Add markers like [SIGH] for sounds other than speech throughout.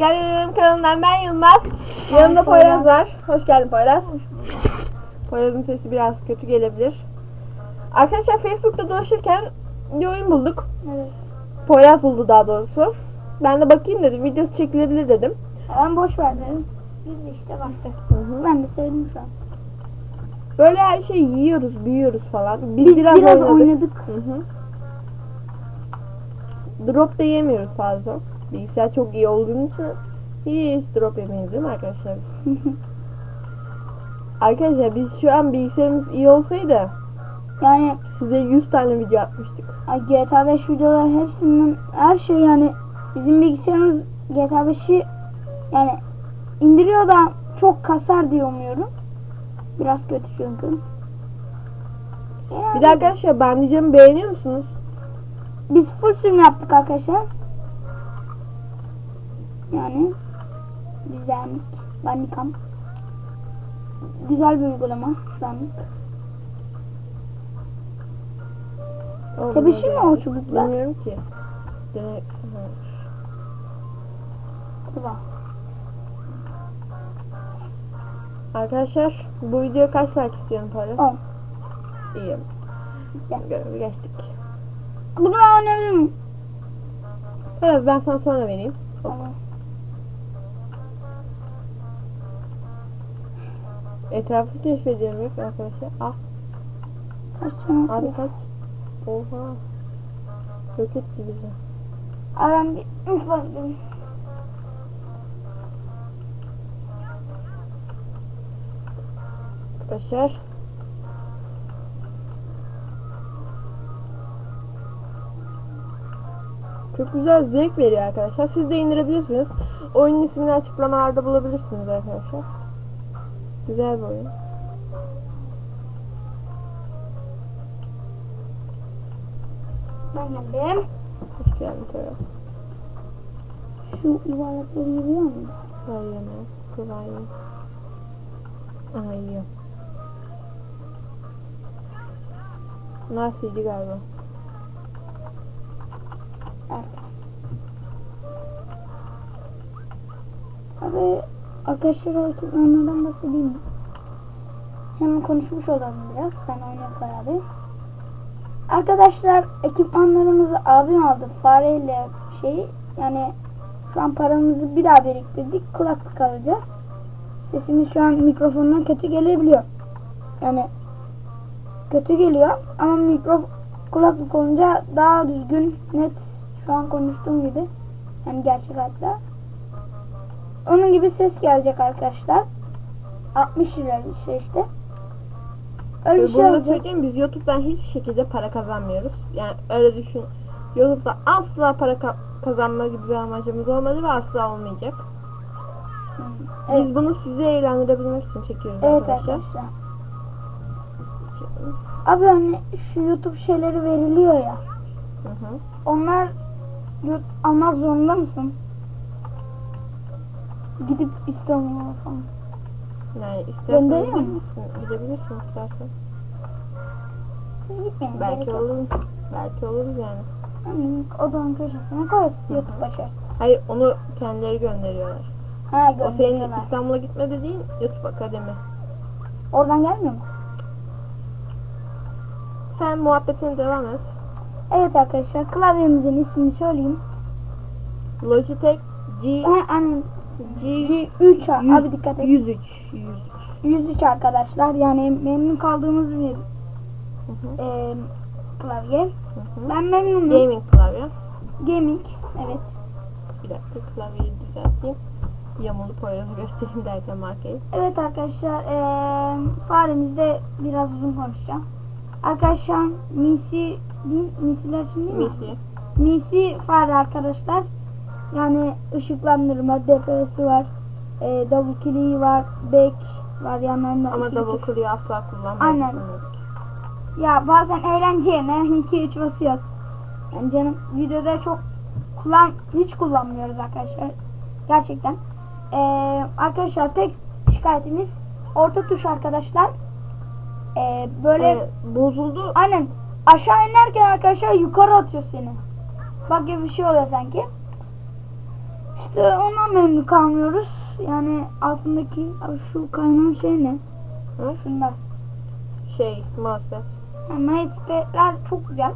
Geldim kanalından ben Yılmaz. Yanımda Poyraz var. Hoş geldin Poyraz. Poyraz'ın sesi biraz kötü gelebilir. Arkadaşlar Facebook'ta dolaşırken bir oyun bulduk. Evet. Poyraz buldu daha doğrusu. Ben de bakayım dedim. Videosu çekilebilir dedim. Ben boş ver dedim. Biz de işte baktık. Ben de sevdim şu an. Böyle her şeyi yiyoruz, büyüyoruz falan. Biz, Biz biraz, biraz, oynadık. oynadık. Hı hı. Drop da yemiyoruz fazla. Bilgisayar çok iyi olduğu için hiç drop yemeyiz değil mi arkadaşlar? [LAUGHS] Arkadaşlar biz şu an bilgisayarımız iyi olsaydı Yani size 100 tane video atmıştık. GTA 5 videolar hepsinden her şey yani bizim bilgisayarımız GTA 5'i yani indiriyor da çok kasar diye umuyorum. Biraz kötü çünkü. Yani Bir de arkadaşlar ben diyeceğimi beğeniyor musunuz? Biz full sürüm yaptık arkadaşlar. Yani biz beğendik. Bandicam. Güzel bir uygulama şu anlık. Tebeşir mi o çubuklar? Bilmiyorum ki. Hı. Kurban. Arkadaşlar bu video kaç like istiyorsun para? 10. İyi. Görevi geçtik. Bunu önemli mi? Evet ben sana sonra vereyim. Tamam. Etrafı keşfediyorum yok arkadaşlar. Ah Kaç tane abi kaç. Oha. Yok etti bizi. Ben bir mutfağa. Arkadaşlar. Çok güzel zevk veriyor arkadaşlar. Siz de indirebilirsiniz. Oyunun ismini açıklamalarda bulabilirsiniz arkadaşlar. Güzel bir oyun. Ben geldim. Hoş geldin Ferhat. Şu yuvarlakları yiyor mu? Hayır yeme. Kıvayı. Aha yiyor. Nasıl yedi galiba. Evet. Abi arkadaşlar ekipmanlardan bahsedeyim? Hem konuşmuş olalım biraz. Sen oynat abi. Arkadaşlar ekipmanlarımızı abim aldı. Fareyle şeyi yani şu an paramızı bir daha biriktirdik. Kulaklık alacağız. Sesimiz şu an mikrofondan kötü gelebiliyor. Yani kötü geliyor ama mikro kulaklık olunca daha düzgün, net şu an konuştuğum gibi. Yani gerçek hayatta. Onun gibi ses gelecek arkadaşlar. 60 lira bir şey işte. Öyle bir şey bunu da alacağız. söyleyeyim biz YouTube'dan hiçbir şekilde para kazanmıyoruz. Yani öyle düşün. YouTube'da asla para ka- kazanma gibi bir amacımız olmadı ve asla olmayacak. Evet. Biz bunu size eğlendirebilmek için çekiyoruz Evet arkadaşlar. arkadaşlar. Abi hani şu YouTube şeyleri veriliyor ya. Hı hı. Onlar yurt almak zorunda mısın? Gidip İstanbul'a falan. Yani istersen Gönderiyor gidebilirsin. Gidebilirsin istersen. Gitmeyin. Belki oluruz. Belki oluruz yani. Hmm, odanın köşesine koyarız. Yatıp açarsın. Hayır onu kendileri gönderiyorlar. Ha gönderiyorlar. O senin. İstanbul'a gitme dediğin YouTube Akademi. Oradan gelmiyor mu? Sen muhabbetine devam et. Evet arkadaşlar klavyemizin ismini söyleyeyim. Logitech G Ha, 3 abi dikkat et. 103. 103. 103 arkadaşlar. Yani memnun kaldığımız bir Hı -hı. e, klavye. Hı ben memnunum. Gaming klavye. Gaming evet. Bir dakika klavyeyi düzelteyim. Yamalı poyrazı göstereyim derken markayı. Evet arkadaşlar e, faremizde biraz uzun konuşacağım. Arkadaşlar misi diyeyim misiler için değil mi? Misi. Misi fare arkadaşlar. Yani ışıklandırma, DPS'i var. eee double kill'i var. Back var yanlarında. Ama iki double tuş. clear'ı asla kullanmayı Aynen. Ya bazen eğlenceye 2 3 basıyoruz. Yani canım videoda çok kullan hiç kullanmıyoruz arkadaşlar. Gerçekten. Ee, arkadaşlar tek şikayetimiz orta tuş arkadaşlar. Ee, böyle Evet, bozuldu. aynen aşağı inerken arkadaşlar yukarı atıyor seni. Bak gibi bir şey oluyor sanki. İşte ondan memnun kalmıyoruz. Yani altındaki şu kaynayan şey ne? Hı? Şunlar. Şey, mousepad. Yani MySpace'ler çok güzel.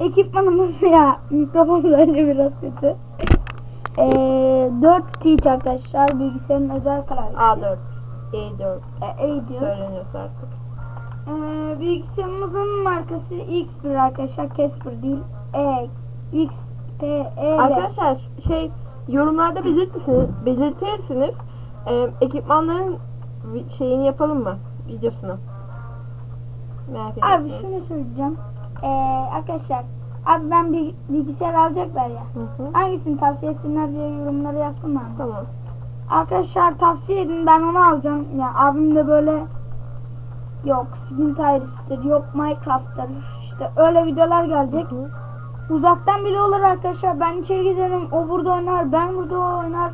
Ekipmanımız [LAUGHS] ya mikrofonları biraz kötü. Ee, 4 teach arkadaşlar bilgisayarın özel klavyesi. A4, E4 E, E diyor. söyleniyorsa artık. Ee, bilgisayarımızın markası X1 arkadaşlar. Casper değil. E, X, E. Arkadaşlar şey yorumlarda belirtirsiniz, belirtirsiniz. Ee, ekipmanların şeyini yapalım mı? Videosunu. Merak Abi ediyorsunuz. şunu söyleyeceğim. Ee, arkadaşlar abi ben bir bilgisayar alacaklar ya. Hı hı. Hangisini tavsiye etsinler diye yorumlara yazsınlar. Tamam. Arkadaşlar tavsiye edin ben onu alacağım. Ya abim de böyle yok Spin Tires'tir, yok Minecraft'tır. İşte öyle videolar gelecek. Hı hı. Uzaktan bile olur arkadaşlar. Ben içeri giderim. O burada oynar, ben burada oynar.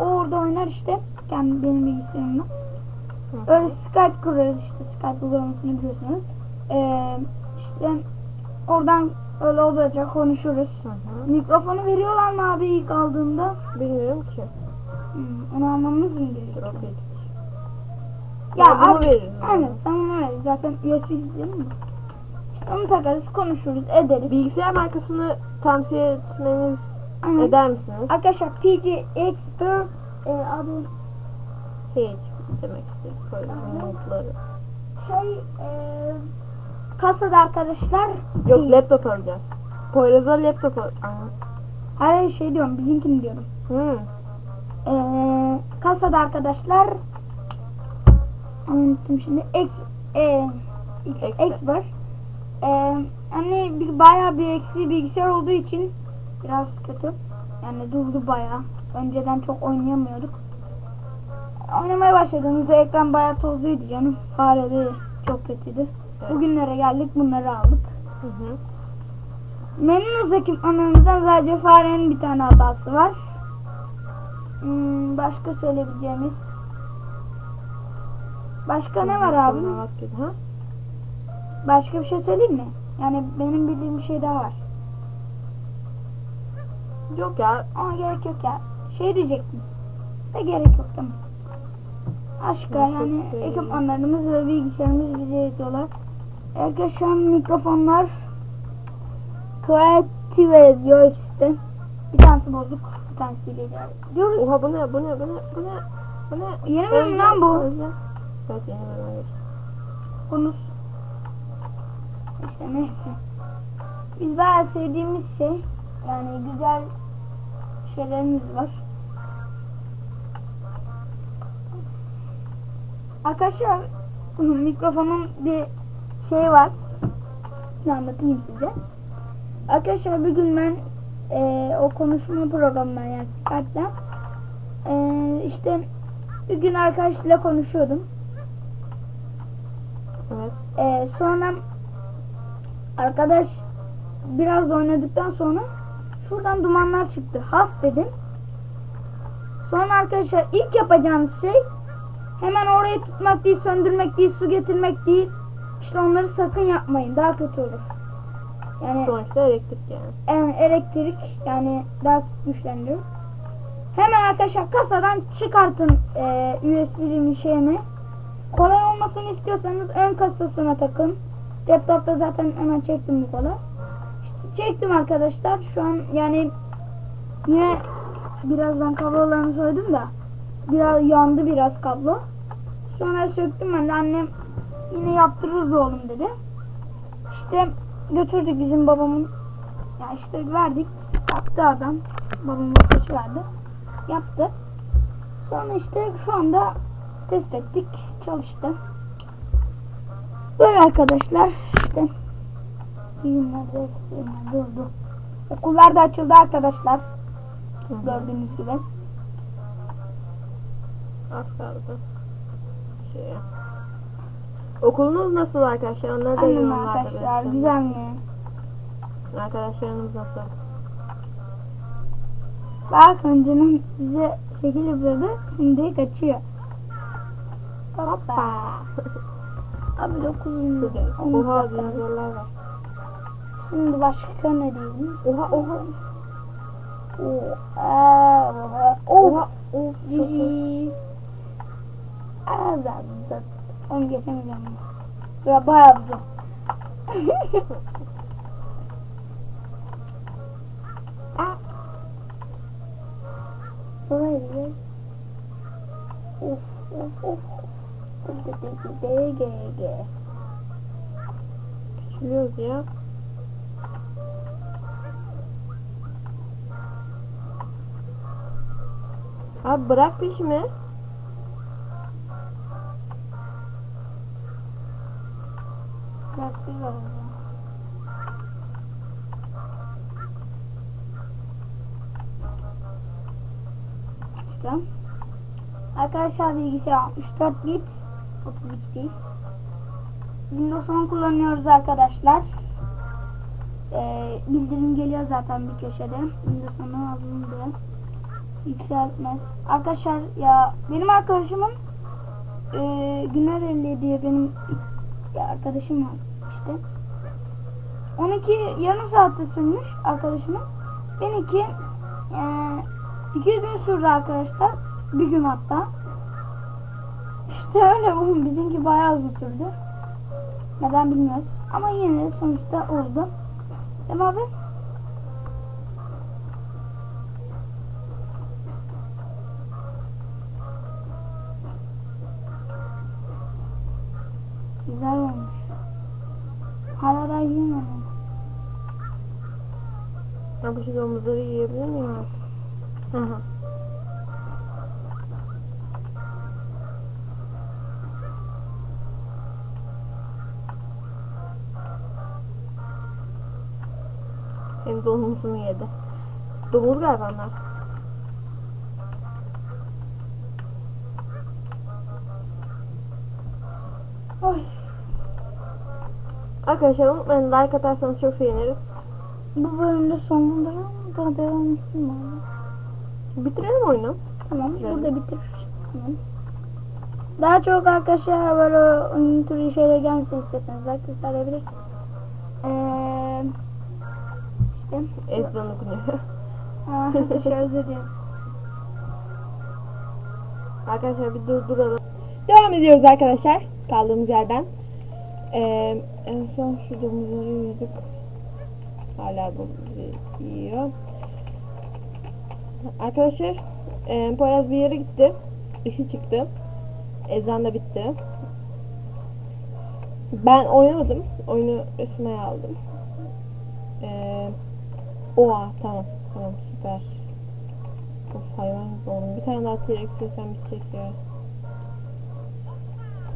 O orada oynar işte. Kendi benim hı. Öyle Skype kurarız işte Skype uygulamasını biliyorsunuz. Ee, işte oradan öyle olacak konuşuruz. Hı hı. Mikrofonu veriyorlar mı abi ilk aldığında? Bilmiyorum ki. Hmm, onu almamız mı gerekiyor? Yedik. Ya Ya abi- veririz. Aynen sen onu ver. Zaten USB değil mi? Onu takarız, konuşuruz, ederiz. Bilgisayar markasını tavsiye etmeniz Aynen. eder misiniz? Arkadaşlar PG Expert e, adı Hiç demek istedim. Koyalım notları. şey e, kasada arkadaşlar. Yok laptop alacağız. Poyraz'a laptop al. Aa. Hayır şey diyorum bizimkini diyorum. Hı. E, kasada arkadaşlar. Unuttum şimdi. Ex, e, X, Expert. Expert. E, hani bir, bayağı bir eksi bilgisayar olduğu için biraz kötü. Yani durdu bayağı. Önceden çok oynayamıyorduk. Oynamaya başladığımızda ekran bayağı tozluydu canım. Fareli çok kötüydü. Evet. Bugünlere geldik bunları aldık. Hı hı. Memnunuz ekipmanlarımızdan sadece farenin bir tane hatası var. Hmm, başka söyleyebileceğimiz Başka ne var abi? Ha? Başka bir şey söyleyeyim mi? Yani benim bildiğim bir şey daha var. Yok ya. Ama gerek yok ya. Şey diyecektim. De gerek yok tamam. Aşka yani ekipmanlarımız ve bilgisayarımız bize yetiyorlar. Arkadaşlar mikrofonlar Creative yazıyor ikisi Bir tanesi bozuk, bir tanesiyle idare ediyoruz. Oha bu ne? Bu ne? Bu ne? Bu ne? Bu ne? Yeni bölüm lan bu. Evet yeni bölüm. Konus. İşte neyse. Biz bayağı sevdiğimiz şey. Yani güzel şeylerimiz var. Arkadaşlar [LAUGHS] mikrofonun bir şey var. Bir anlatayım size. Arkadaşlar bir gün ben eee, o konuşma programından yani Skype'den eee, işte bir gün arkadaşla konuşuyordum. Evet. Ee, sonra arkadaş biraz oynadıktan sonra şuradan dumanlar çıktı. Has dedim. Sonra arkadaşlar ilk yapacağınız şey hemen orayı tutmak değil, söndürmek değil, su getirmek değil. İşte onları sakın yapmayın. Daha kötü olur. Yani Sonuçta elektrik yani. yani elektrik yani daha güçlendiriyor. Hemen arkadaşlar kasadan çıkartın e, USB'li şeyimi. Kolay olmasını istiyorsanız ön kasasına takın. Laptopta zaten hemen çektim bu kolay. İşte çektim arkadaşlar. Şu an yani yine biraz ben kablolarını soydum da biraz yandı biraz kablo. Sonra söktüm ben de annem yine yaptırırız oğlum dedi. İşte götürdük bizim babamın ya işte verdik. Yaptı adam. Babamın arkadaşı verdi. Yaptı. Sonra işte şu anda test ettik. Çalıştı. Böyle arkadaşlar işte. Günlerde durdu. Okullar da açıldı arkadaşlar. Gördüğünüz gibi. Az kaldı. Şey. Okulunuz nasıl arkadaşlar? Onları da Aynen arkadaşlar. belirtin. Güzel mi? Arkadaşlarınız nasıl? Bak önceden bize şekil yapıyordu. Şimdi kaçıyor. Hoppa. [LAUGHS] Abi 9 Şurada. Oha dinozorlar var. Şimdi başka ne diyeyim? Oha oha. Oha. Oha. Oha. Zor. Cici. Azaldı. Onu geçemeyeceğim. Ya bayağı bir. [LAUGHS] Buraya bir Of of of. D d d d g g. Küçülüyoruz ya. Abi bırak peşimi. Bıraktı galiba. Arkadaşlar bilgisayar 64 bit 32 değil. Windows 10 kullanıyoruz arkadaşlar. Ee, bildirim geliyor zaten bir köşede. Windows 10'u aldım diye. Yükseltmez. Arkadaşlar ya benim arkadaşımın e, Güner 50 diye benim ya arkadaşım var işte. 12 yarım saatte sürmüş arkadaşımın. Benimki e, iki gün sürdü arkadaşlar. Bir gün hatta. İşte öyle bu bizimki bayağı uzun sürdü. Neden bilmiyoruz. Ama yine de sonuçta oldu. Değil mi abi? Güzel olmuş. Hala da yiyemedim. Ya bu şu domuzları yiyebilir miyim artık? Hı hı. Domuzunu yedi. Domuz galiba onlar. Oy. Arkadaşlar unutmayın like atarsanız çok seviniriz. Bu bölümde mı? Daha devam etsin mi abi? Bitirelim oyunu. Tamam Bitirelim. burada bitir. Tamam. Daha çok arkadaşlar böyle oyun türü şeyler gelmesini istiyorsanız like de sarabilirsiniz. İşte. Ezan okunuyor. Özür dileriz. Arkadaşlar bir durduralım. Devam ediyoruz arkadaşlar. Kaldığımız yerden. Ee, en son şu domuzları yedik. Hala bu yiyor. Arkadaşlar e, Poyraz bir yere gitti. İşi çıktı. Ezan da bitti. Ben oynamadım. Oyunu üstüme aldım. Ee, oha tamam. Tamam süper. Of hayvan gibi oldum. Bir tane daha T-Rex yesem bitecek ya.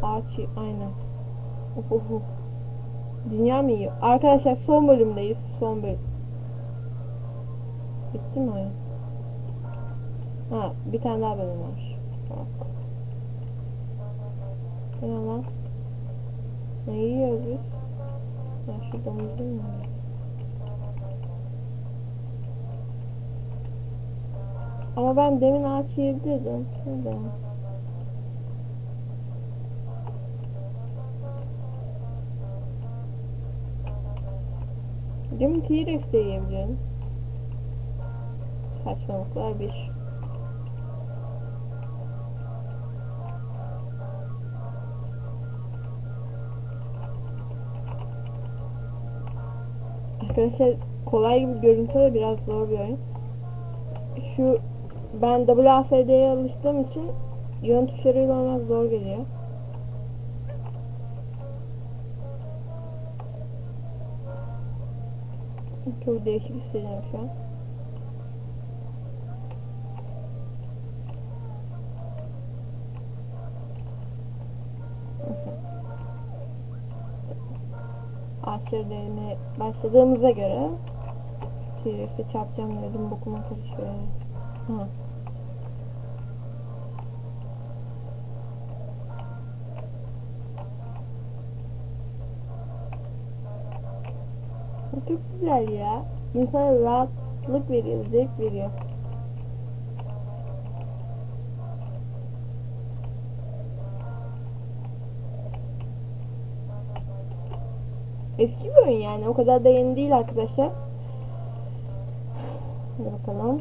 Ağaç aynen. Of of of. Dünya mı yiyor? Arkadaşlar son bölümdeyiz. Son bölüm. Bitti mi oyun? Ha bir tane daha bölüm var. Bak. Ne lan? Ne yiyoruz biz? Ya şu mu? yiyor? Ama ben demin ağaç yiyebilirdim. Şurada. Demin T-Rex de yiyebilirim. Saçmalıklar bir. Arkadaşlar kolay gibi görünse de biraz zor bir oyun. Şu ben WASD'ye alıştığım için yön tuşlarıyla olmak zor geliyor. Çok değişik hissediyorum şu an. Ağaçları devrine başladığımıza göre T-Rex'e çarpacağım dedim bokuma karışıyor. Ha. Çok güzel ya. İnsana rahatlık veriyor, zevk veriyor. Eski bir oyun yani. O kadar da yeni değil arkadaşlar. Hadi bakalım.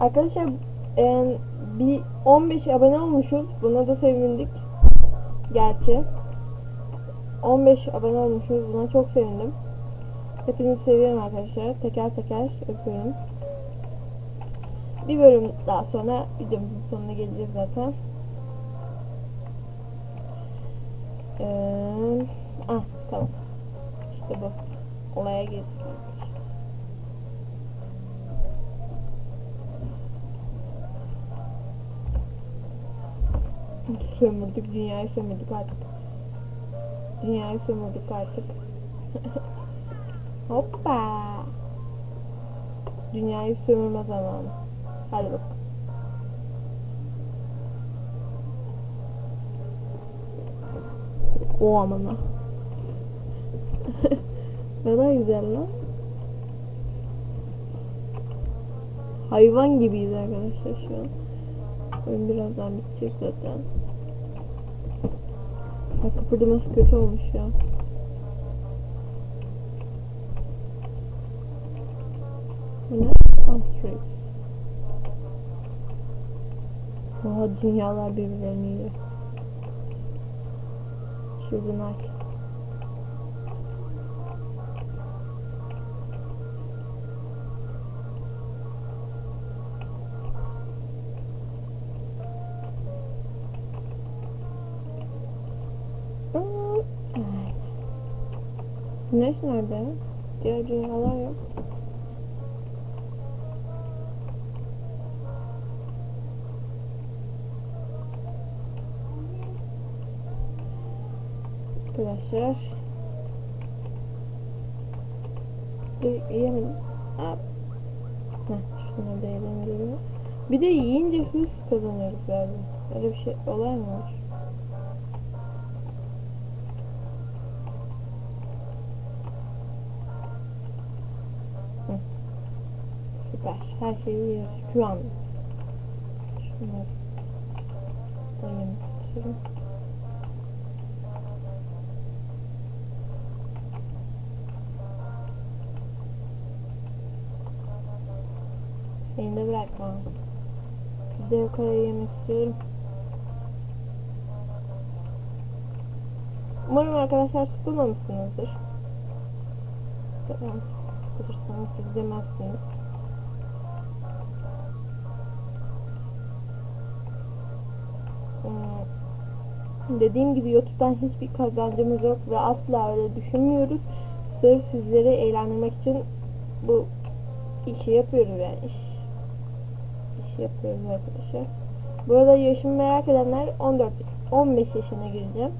Arkadaşlar e, bir 15 abone olmuşuz. Buna da sevindik. Gerçi. 15 abone olmuşuz. Buna çok sevindim. Hepinizi seviyorum arkadaşlar. Teker teker öpüyorum. Bir bölüm daha sonra videomuzun sonuna geleceğiz zaten. Ee, ah tamam. İşte bu. Olaya girdik. Sömürdük, dünyayı sömürdük artık. Dünyayı sömürdük artık. Hoppa. Dünyayı sömürme zamanı. Hadi bak. O amına. ne kadar güzel lan. Hayvan gibiyiz arkadaşlar şu an. Oyun birazdan bitecek zaten. Ha, kıpırdaması kötü olmuş ya. Bu ne? Asterix. Oha dünyalar birbirlerini yiyor. Şırdınak. Aa, Güneş nerede? Diğer dünyalar yok. Arkadaşlar. Aa. Heh, şuna da yedim Bir de yiyince hız kazanıyoruz galiba. Öyle bir şey olay mı var? Hı. Süper. Her şeyi yiyoruz şu an. Şunları da yemek istiyorum. Seni de bırakma. Dev kayayı yemek istiyorum. Umarım arkadaşlar sıkılmamışsınızdır. Tamam. Sıkılırsanız siz demezsiniz. Dediğim gibi YouTube'dan hiçbir kazancımız yok ve asla öyle düşünmüyoruz. Sırf sizleri eğlendirmek için bu işi yapıyoruz yani. İş, iş yapıyoruz arkadaşlar. Bu arada yaşımı merak edenler 14 15 yaşına gireceğim.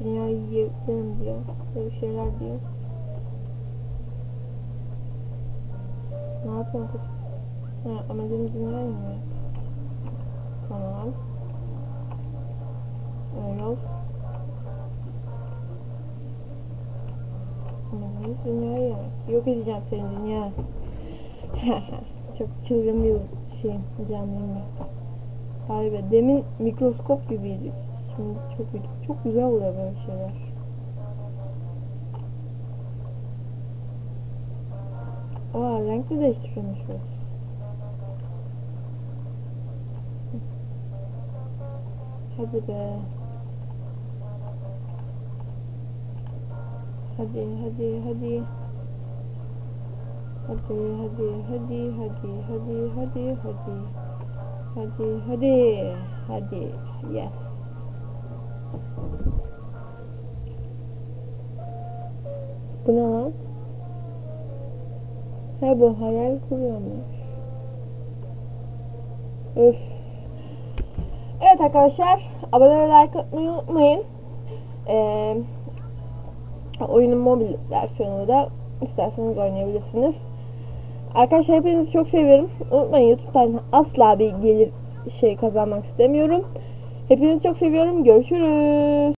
Dünyayı yiyebilirim diyor. Böyle şeyler diyor. Ne kız? Ha, amacımız dünyayı mı? Tamam. Amacımız dünyayı yemek. Yok edeceğim senin dünya. [LAUGHS] Çok çılgın bir şey canlıyım ben. Be demin mikroskop gibiydik. Şimdi çok. Çok güzel oluyor böyle şeyler. Aa renk de değiştiriyormuş. Hadi be. Hadi hadi hadi. Hadi hadi hadi hadi hadi hadi hadi. Hadi hadi hadi. Yes. Bu ne lan? Ha bu hayal kuruyormuş. Öf. Arkadaşlar. Abone ve like atmayı unutmayın. Ee, oyunun mobil versiyonunu da isterseniz oynayabilirsiniz. Arkadaşlar hepinizi çok seviyorum. Unutmayın YouTube'dan asla bir gelir şey kazanmak istemiyorum. Hepinizi çok seviyorum. Görüşürüz.